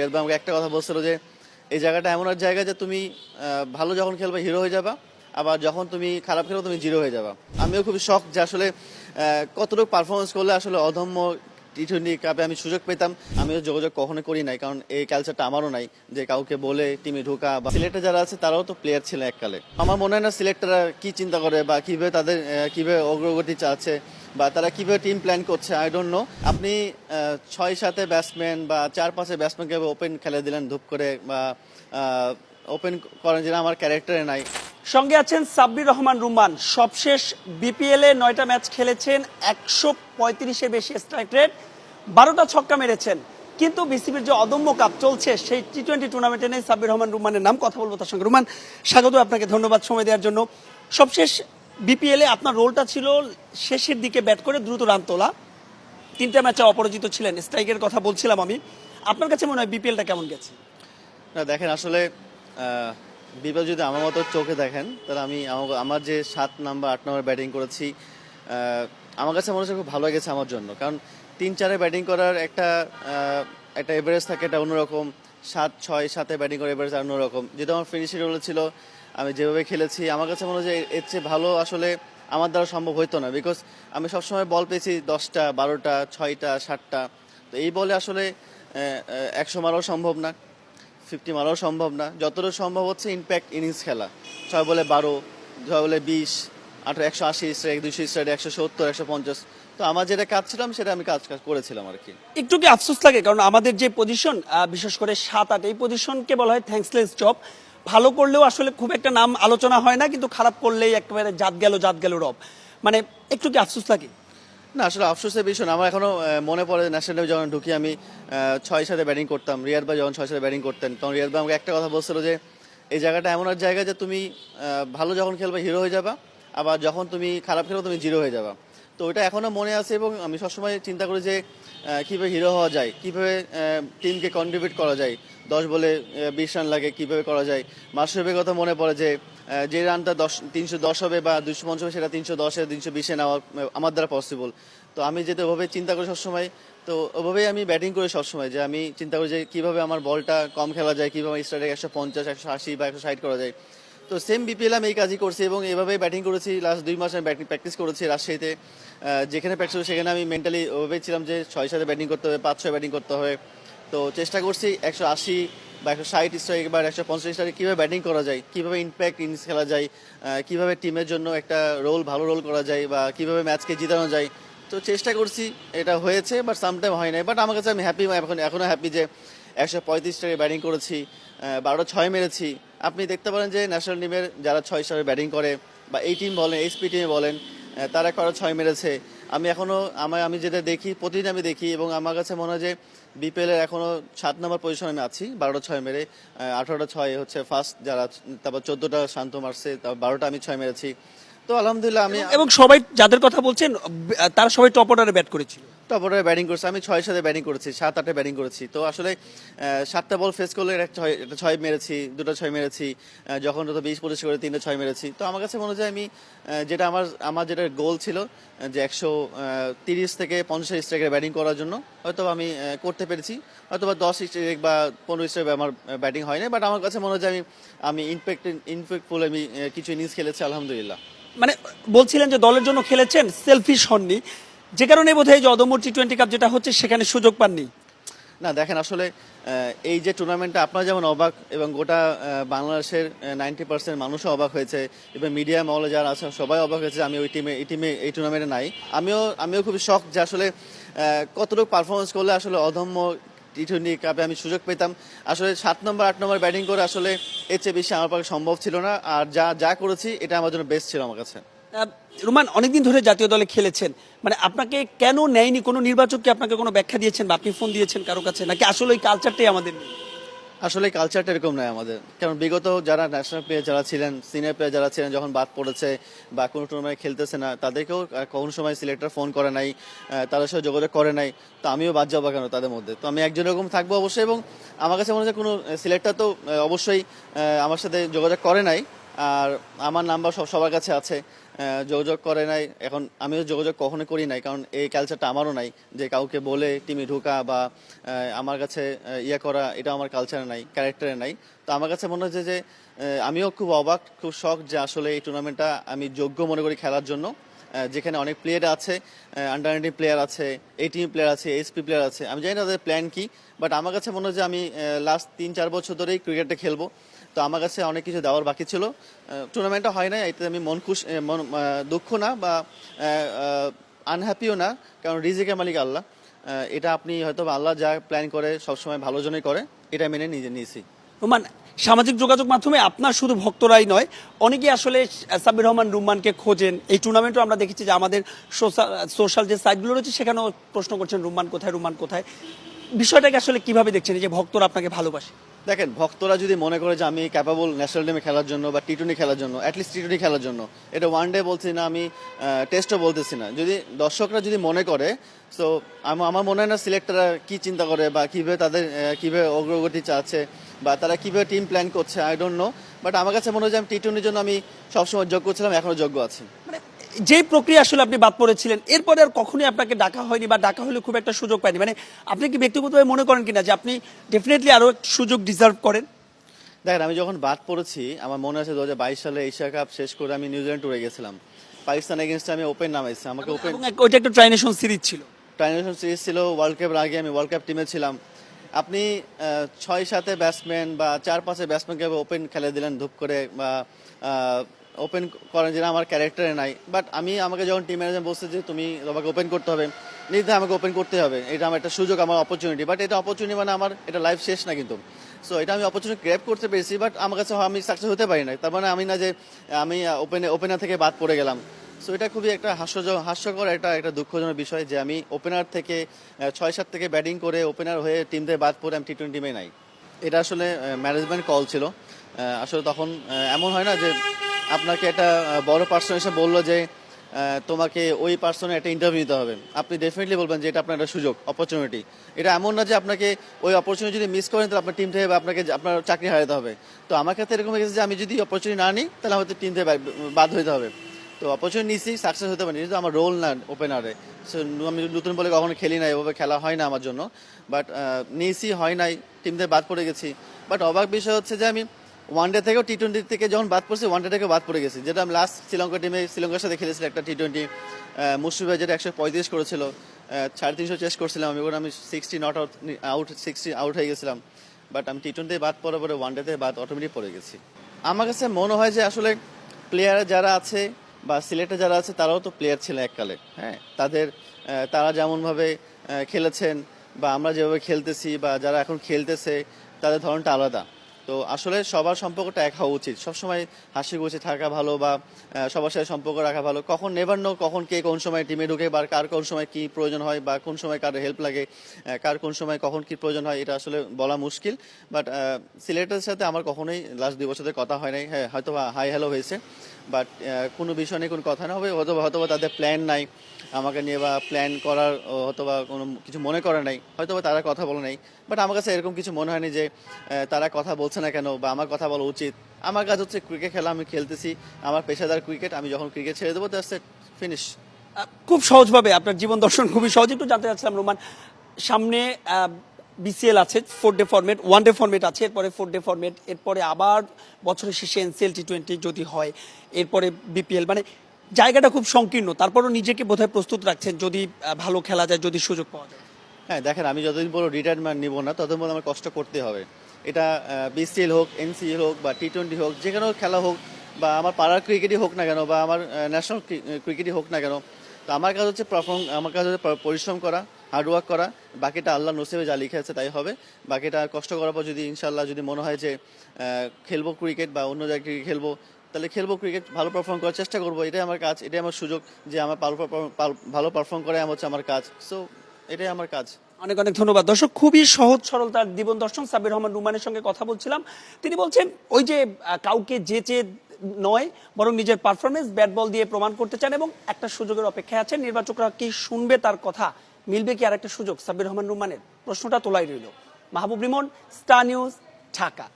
খেলবে। আমাকে একটা কথা বলছিল যে, এই জায়গাটা এমন এক জায়গা যে তুমি ভালো যখন খেলবে হিরো হয়ে যাবা, আবার যখন তুমি খারাপ খেলো তুমি জিরো হয়ে যাবা। আমিও খুবই শখ যে আসলে কতটুকু পারফরমেন্স করলে আসলে অধম্য টি টোয়েন্টি কাপে আমি সুযোগ পেতাম। আমিও যোগাযোগ কখনো করি নাই, কারণ এই কালচারটা আমারও নাই যে কাউকে বলে টিমে ঢোকা বা সিলেক্টর যারা আছে, তারাও তো প্লেয়ার ছিল এককালে। আমার মনে হয় না সিলেক্টররা কি চিন্তা করে বা কীভাবে তাদের কীভাবে অগ্রগতি চাচ্ছে। বা তারা কীভাবে টিম প্ল্যান করছে আই ডোন্ট নো আপনি ছয় সাতে ব্যাটসম্যান বা চার পাঁচে ব্যাটসম্যানকে ওপেন খেলে দিলেন ধূপ করে বা ওপেন করেন যেটা আমার ক্যারেক্টারে নাই? সঙ্গে আছেন সাব্বির রহমান রুমান। সবশেষ বিপিএল এ নয়টা ম্যাচ খেলেছেন, একশো পঁয়ত্রিশের বেশি স্ট্রাইক রেট বারোটা ছক্কা মেরেছেন। কিন্তু বিসিবির যে অদম্য কাপ চলছে, সেই টি টোয়েন্টি টুর্নামেন্টে নেই সাব্বির রহমান রুমানের নাম কথা বলব তার সঙ্গে। রুমান, স্বাগত আপনাকে, ধন্যবাদ সময় দেওয়ার জন্য। সবশেষ বিপিএল আপনার রোলটা ছিল শেষের দিকে ব্যাট করে দ্রুত রান তোলা। তিনটা ম্যাচে অপরাজিত ছিলেন, স্ট্রাইকের কথা বলছিলাম আমি। আপনার কাছে মনে হয় বিপিএলটা কেমন গেছে? না, দেখেন, আসলে বিপিএল যদি আমার মতো চোখে দেখেন, তাহলে আমি আমার যে সাত নাম্বার, আট নাম্বার ব্যাটিং করেছি আমার কাছে মনে হচ্ছে খুব ভালো গেছে আমার জন্য। কারণ তিন চারে ব্যাটিং করার একটা একটা এভারেজ থাকে এটা অন্যরকম সাত, ছয় সাথে ব্যাটিং করে এভারেজ অন্যরকম যেটা আমার ফিনিশিং রোল ছিল, আমি যেভাবে খেলেছি, আমার কাছে মনে হয় যে এর চেয়ে ভালো আসলে আমার দ্বারা সম্ভব হতো না। বিকজ আমি সবসময় বল পেয়েছি দশটা, বারোটা, ছয়টা, সাতটা। তো এই বলে আসলে একশো মারাও সম্ভব না ফিফটি মারাও সম্ভব না। যতটা সম্ভব হচ্ছে ইম্প্যাক্ট ইনিংস খেলা। ছয় বলে বারো, ছয় বলে বিশ, আঠারো, একশো আশি স্ট্রাইক দুশো স্ট্রাইক একশো সত্তর, একশো পঞ্চাশ। তো আমার যেটা কাজ ছিলাম সেটা আমি কাজ কাজ করেছিলাম আর কি। একটু কি আফসোস লাগে? কারণ আমাদের যে পজিশন বিশেষ করে সাত আট এই পজিশনকে বলা হয় থ্যাঙ্কসলেস জব ভালো করলেও আসলে খুব একটা নাম আলোচনা হয় না কিন্তু খারাপ করলেই একেবারে জাত গেল জাত গেল রব। মানে একটু কি আফসোস লাগে? না আসলে আফসোসের বিষয় না। আমার এখনও মনে পড়ে ন্যাশনাল যখন ঢুকি আমি ছয় সাথে ব্যাটিং করতাম। রিয়াদ ভাই যখন ছয় সাথে ব্যাটিং করতেন তখন রিয়াদ ভাই আমাকে একটা কথা বলছিল যে এই জায়গাটা এমন এক জায়গা যে তুমি ভালো যখন খেলবে হিরো হয়ে যাবা। আবার যখন তুমি খারাপ খেলো তুমি জিরো হয়ে যাবা। তো ওটা এখনও মনে আছে এবং আমি সবসময় চিন্তা করি যে কীভাবে হিরো হওয়া যায়, কীভাবে টিমকে কন্ট্রিবিউট করা যায়। দশ বলে বিশ রান লাগে, কীভাবে করা যায়। মাসুরের কথা মনে পড়ে যে যে রানটা দশ, তিনশো দশ হবে বা দুশো পঞ্চাশ হবে, সেটা তিনশো দশে তিনশো বিশে নেওয়া আমার দ্বারা পসিবল তো আমি যেটা ওভাবে চিন্তা করি সবসময়, তো ওভাবেই আমি ব্যাটিং করি সবসময় যে, আমি চিন্তা করি যে, কীভাবে আমার বলটা কম খেলা যায়, কীভাবে স্টার্টে একশো পঞ্চাশ, একশো আশি বা একশো ষাট করা যায়। তো সেম বিপিএল আমি এই কাজই করছি এবং এভাবেই ব্যাটিং করেছি। লাস্ট দুই মাস আমি ব্যাটিং প্র্যাকটিস করেছি রাজশাহীতে। যেখানে প্র্যাকটিস সেখানে আমি মেন্টালি ওভাবেই ছিলাম যে ছয় সাথে ব্যাটিং করতে হবে, পাঁচ ছয় ব্যাটিং করতে হবে। তো চেষ্টা করছি একশো আশি বা একশো ষাট স্ট্রাইক বা একশো পঞ্চাশ স্ট্রাইক কীভাবে ব্যাটিং করা যায়, কীভাবে ইম্প্যাক্ট ইনিংস খেলা যায় কীভাবে টিমের জন্য একটা রোল ভালো রোল করা যায় বা কীভাবে ম্যাচকে জিতানো যায়। তো চেষ্টা করছি, এটা হয়েছে বাট সামটাইম হয় নাই। বাট আমার কাছে আমি হ্যাপি এখন এখনও হ্যাপি যে একশো পঁয়ত্রিশ টাকা ব্যাটিং করেছি বারোটা ছয় মেরেছি। আপনি দেখতে পারেন যে ন্যাশনাল টিমের যারা ছয় স্টারে ব্যাটিং করে বা এই টিম বলেন এইচপি টিমে বলেন তারা কারও ছয় মেরেছে। আমি এখনও আমার আমি যেটা দেখি, প্রতিদিন আমি দেখি এবং আমার কাছে মনে হয় যে বিপিএলের এখনও সাত নম্বর পজিশনে আমি আছি, বারোটা ছয় মেরে আঠারোটা ছয় হচ্ছে ফার্স্ট যারা তারপর চোদ্দোটা শান্ত মারছে, তারপর বারোটা আমি ছয় মেরেছি। তো আলহামদুলিল্লাহ আমি এবং সবাই যাদের কথা বলছেন তারা সবাই টপ অর্ডারে ব্যাট করেছিল। টপ অর্ডারে ব্যাটিং করেছি, আমি ছয় সাথে ব্যাটিং করেছি, সাত আটে ব্যাটিং করেছি। তো আসলে সাতটা বল ফেস করলে একটা ছয় একটা ছয় মেরেছি, দুটো ছয় মেরেছি যখন তো বিশ পঁচিশ করে তিনটে ছয় মেরেছি। তো আমার কাছে মনে হয় আমি যেটা আমার আমার যেটা গোল ছিল যে একশো তিরিশ থেকে পঞ্চাশ স্ট্রাইকের ব্যাটিং করার জন্য, হয়তো আমি করতে পেরেছি। হয়তো বা দশ স্ট্রাইক বা পনেরো স্ট্রাইক আমার ব্যাটিং হয়নি বাট আমার কাছে মনে হয় আমি আমি ইনফেক্ট ইনফেক্টফুল আমি কিছু ইনিংস খেলেছি, আলহামদুলিল্লাহ। মানে বলছিলেন যে দলের জন্য খেলেছেন সেলফিশ হননি। যে কারণে বোধ হয় যে অদম্য টি টোয়েন্টি কাপ যেটা হচ্ছে, সেখানে সুযোগ পাননি। না, দেখেন, আসলে এই যে টুর্নামেন্টটা আপনারা যেমন অবাক, এবং গোটা বাংলাদেশের নাইনটি পার্সেন্ট মানুষও অবাক হয়েছে এবং মিডিয়া মহলে যারা আছে, সবাই অবাক হয়েছে আমি ওই টিমে এই টিমে এই টুর্নামেন্টে নাই। আমিও আমিও খুবই শখ যে আসলে কতটুকু পারফরমেন্স করলে আসলে অধম্য টি টোয়েন্টি কাপে আমি সুযোগ পেতাম। আসলে সাত নম্বর আট নম্বর ব্যাটিং করে আসলে এর চেয়ে বেশি আমার পক্ষে সম্ভব ছিল না। আর যা যা করেছি, এটা আমার জন্য বেস্ট ছিল আমার কাছে। রুমান, অনেকদিন ধরে জাতীয় দলে খেলেছেন। মানে আপনাকে কেন নেয়নি? কোনো নির্বাচককে আপনাকে কোনো ব্যাখ্যা দিয়েছেন বা আপনি ফোন দিয়েছেন কারও কাছে? নাকি আসলে ওই কালচারটাই আমাদের? আসলে কালচারটা এরকম নয় আমাদের। কারণ বিগত যারা ন্যাশনাল প্লেয়ার যারা ছিলেন সিনিয়র প্লেয়ার যারা ছিলেন, যখন বাদ পড়েছে বা কোনো টুর্নামেন্টে খেলতেছে না, তাদেরকেও কোনো সময় সিলেক্টর ফোন করে নাই তাদের সাথে যোগাযোগ করে নাই। তো আমিও বাদ যাব কেন তাদের মধ্যে? তো আমি একজন এরকম থাকব অবশ্যই এবং আমার কাছে মনে হচ্ছে কোনো সিলেক্টর তো অবশ্যই আমার সাথে যোগাযোগ করে নাই। আর আমার নাম্বার সব, সবার কাছে আছে। যোগাযোগ করে নাই। এখন আমিও যোগাযোগ কখনো করি নাই, কারণ এই কালচারটা আমারও নাই যে কাউকে বলে টিমে ঢোকা বা আমার কাছে ইয়ে করা, এটা আমার কালচারে নাই ক্যারেক্টারে নাই। তো আমার কাছে মনে হচ্ছে যে আমিও খুব অবাক, খুব শখ যে আসলে এই টুর্নামেন্টটা আমি যোগ্য মনে করি খেলার জন্য। যেখানে অনেক প্লেয়ার আছে আন্ডার নাইনটিন প্লেয়ার আছে এইটিন প্লেয়ার আছে এসপি প্লেয়ার আছে। আমি জানি না তাদের প্ল্যান কী বাট আমার কাছে মনে হয় যে আমি লাস্ট তিন, চার বছর ধরেই ক্রিকেটটা খেলব। তো আমার কাছে অনেক কিছু দেওয়ার বাকি ছিল। টুর্নামেন্টটা হয় না এতে আমি মন খুশ মন দুঃখ না বা আনহ্যাপিও না, কারণ রিজিকের মালিক আল্লাহ। এটা আপনি হয়তো আল্লাহ যা প্ল্যান করে, সবসময় ভালো জন্যই করে, এটা মেনে নিজে, নিয়েছি। রুমান সামাজিক যোগাযোগ মাধ্যমে আপনার শুধু ভক্তরাই নয় অনেকে আসলে সাব্বির রহমান, রুম্মানকে খোঁজেন। এই টুর্নামেন্টও আমরা দেখেছি যে আমাদের সোশ্যাল যে সাইটগুলো রয়েছে, সেখানেও প্রশ্ন করছেন, রুম্মান কোথায় রুম্মান কোথায়। বিষয়টাকে আসলে কীভাবে দেখছেন? যে ভক্তরা আপনাকে ভালোবাসে। দেখেন, ভক্তরা যদি মনে করে যে আমি ক্যাপাবল ন্যাশনাল টিমে খেলার জন্য বা টি টোয়েন্টি খেলার জন্য অ্যাটলিস্ট টি টোয়েন্টি খেলার জন্য, এটা ওয়ান ডে বলছি না, আমি টেস্টও বলতেছি না। যদি দর্শকরা যদি মনে করে সো আমার মনে হয় না সিলেক্টররা কি চিন্তা করে বা কীভাবে তাদের কীভাবে অগ্রগতি চাচ্ছে বা তারা কীভাবে টিম প্ল্যান করছে আই ডোন্ট নো বাট আমার কাছে মনে হয় যে আমি টি টোয়েন্টির জন্য আমি সবসময় যোগ্য ছিলাম এখনও যোগ্য আছি। যে প্রক্রিয়া আসলে আপনি বাদ পড়েছিলেন এরপরে আর কখনোই আপনাকে ডাকা হয়নি বা ডাকা হলে খুব একটা সুযোগ পায়নি। মানে আপনি কি ব্যক্তিগতভাবে মনে করেন কিনা যে আপনি ডেফিনেটলি আরও সুযোগ ডিজার্ভ করেন? দেখেন আমি যখন বাদ পড়েছি আমার মনে আছে দু হাজার বাইশ সালে এশিয়া কাপ শেষ করে আমি নিউজিল্যান্ড টুরে গেছিলাম। পাকিস্তান এগেনস্টে আমি ওপেন নামাইছি আমাকে ওপেন ওইটা একটা ট্রাইনেশন সিরিজ ছিল। ট্রাইনেশন সিরিজ ছিল ওয়ার্ল্ড কাপের আগে আমি ওয়ার্ল্ড কাপ টিমে ছিলাম। আপনি ছয় সাতে ব্যাটসম্যান বা চার পাঁচে ব্যাটসম্যানকে ওপেন খেলে দিলেন ধূপ করে বা ওপেন করেন যেটা আমার ক্যারেক্টারে নাই। বাট আমি আমাকে যখন টিম ম্যানেজার বলছে যে, তুমি তোমাকে ওপেন করতে হবে নির্ধারে আমাকে ওপেন করতে হবে। এটা আমার একটা সুযোগ, আমার অপরচুনিটি বাট এটা অপরচুনিটি মানে আমার, এটা লাইফ শেষ না কিন্তু। সো এটা আমি অপরচুনিটি গ্র্যাপ করতে পেরেছি বাট আমার কাছে আমি সাকসেস হতে পারি না তার মানে আমি না যে, আমি ওপেনে ওপেনার থেকে বাদ পড়ে গেলাম। সো এটা খুবই একটা হাস্যজ হাস্যকর একটা একটা দুঃখজনক বিষয় যে, আমি ওপেনার থেকে ছয় সাত থেকে ব্যাটিং করে ওপেনার হয়ে টিম থেকে বাদ পড়ে আমি টি টোয়েন্টি নাই। এটা আসলে ম্যানেজমেন্ট কল ছিল। আসলে তখন এমন হয় না যে আপনাকে একটা বড় পার্সন এসে বলল যে তোমাকে ওই পার্সনে একটা ইন্টারভিউ নিতে হবে। আপনি ডেফিনেটলি বলবেন যে এটা আপনার একটা সুযোগ অপরচুনিটি এটা এমন না যে আপনাকে ওই অপরচুনিটি যদি মিস করেন, তাহলে আপনার টিম থেকে আপনাকে আপনার চাকরি হারাতে হবে। তো আমার ক্ষেত্রে এরকম হয়ে গেছে যে, আমি যদি অপরচুনিটি না নিই, তাহলে আমাদের টিম থেকে বাদ হইতে হবে। তো অপরচুনিটি নিচ্ছি সাকসেস হতে পারি কিন্তু আমার রোল না ওপেনারে আমি নতুন বলে কখনো খেলি না এভাবে খেলা হয় না আমার জন্য। বাট নিয়েছি হয় নাই টিম থেকে বাদ পড়ে গেছি। বাট অবাক বিষয় হচ্ছে যে আমি ওয়ান ডে থেকেও টি টোয়েন্টি থেকে যখন বাদ পড়ছি ওয়ান ডে থেকে বাদ পড়ে গেছি। যেটা আমি লাস্ট শ্রীলঙ্কা টিমে শ্রীলঙ্কার সাথে খেলেছিলাম একটা টি টোয়েন্টি মুশফিফা যেটা একশো পঁয়ত্রিশ করেছিল সাড়ে তিনশো চেস করছিলাম আমি ওখানে আমি sixty not out out sixty out হয়ে গেছিলাম। বাট আমি টি টোয়েন্টি বাদ পড়ার পরে ওয়ান ডেতে বাদ অটোমেটিক পড়ে গেছি। আমার কাছে মনে হয় যে আসলে প্লেয়ার যারা আছে বা সিলেটে যারা আছে, তারাও তো প্লেয়ার ছিল এককালে। হ্যাঁ তাদের তারা যেমনভাবে খেলেছেন বা আমরা যেভাবে খেলতেছি বা যারা এখন খেলতেছে, তাদের ধরনটা আলাদা। তো আসলে সবার সম্পর্কটা এক হওয়া উচিত। সবসময় হাসি খুশি থাকা ভালো বা সবার সাথে সম্পর্ক রাখা ভালো। কখন নেভার নো কখন কে কোন সময় টিমে ঢুকে বা কার কোন সময় কি প্রয়োজন হয় বা কোন সময় কার হেল্প লাগে কার কোন সময় কখন কি প্রয়োজন হয়, এটা আসলে বলা মুশকিল। বাট সিলেটের সাথে আমার কখনোই লাস্ট দুই বছরের কথা হয় নাই। হ্যাঁ হয়তো হাই হ্যালো হয়েছে। বাট কোনো বিষয় নিয়ে কোনো কথা না হবে। হয়তো হয়তো তাদের প্ল্যান নাই। আমাকে নিয়ে বা প্ল্যান করার, ও হয়তো বা কোনো কিছু মনে করে নাই। হয়তো বা তারা কথা বলে নাই। বাট আমার কাছে এরকম কিছু মনে হয়নি যে তারা কথা বলছে না কেন বা আমার কথা বলা উচিত। আমার কাজ হচ্ছে ক্রিকেট খেলা, আমি খেলতেছি। আমার পেশাদার ক্রিকেট আমি যখন ক্রিকেট ছেড়ে দেবো দ্যাটস ফিনিশ খুব সহজভাবে আপনার জীবন দর্শন খুবই সহজ। একটু জানতে চাচ্ছিলাম, রোমান, সামনে বিসিএল আছে four day format one day format আছে, এরপরে ফোর ডে ফরম্যাট এরপরে আবার বছরের শেষে এনসিএল টি টোয়েন্টি যদি হয়, এরপরে বিপিএল মানে জায়গাটা খুব সংকীর্ণ। তারপরও নিজেকে বোধহয় প্রস্তুত রাখছেন যদি ভালো খেলা যায়, যদি সুযোগ পাওয়া যায়। হ্যাঁ দেখেন, আমি যতদিন বড় রিটায়ারমেন্ট নিব না, ততদিন বড় আমার কষ্ট করতে হবে। এটা বিসিএল হোক এনসিএল হোক বা টি টোয়েন্টি হোক, যে কোনো খেলা হোক, বা আমার পাড়ার ক্রিকেটই হোক না কেন, বা আমার ন্যাশনাল ক্রিকেটই হোক না কেন, তো আমার কাজ হচ্ছে পারফর্ম আমার কাজ হচ্ছে পরিশ্রম করা হার্ডওয়ার্ক করা। বাকিটা আল্লাহ নসিবে যা লিখে আছে তাই হবে। বাকিটা কষ্ট করার পর যদি ইনশাল্লাহ যদি মনে হয় যে খেলব ক্রিকেট বা অন্য জায়গায় খেলব, তাহলে খেলব ক্রিকেট ভালো পারফর্ম করার চেষ্টা করব। এটাই আমার কাজ, এটাই আমার সুযোগ যে আমার ভালো পারফর্ম করে আমার হচ্ছে আমার কাজ। সো এটাই আমার কাজ। অনেক অনেক ধন্যবাদ। দর্শক, খুবই সহজ সরল তার জীবন দর্শন সাবির রহমান রুমানের সঙ্গে কথা বলছিলাম। তিনি বলছেন, ওই যে কাউকে যেচে নয়, বরং নিজের পারফরমেন্স ব্যাট বল দিয়ে প্রমাণ করতে চান এবং একটা সুযোগের অপেক্ষায় আছেন। নির্বাচকরা কি শুনবে তার কথা মিলবে কি আর একটা সুযোগ? সাব্বির রহমান রুমানের প্রশ্নটা তোলাই রইল। Mahbub Rimon, star news, Dhaka.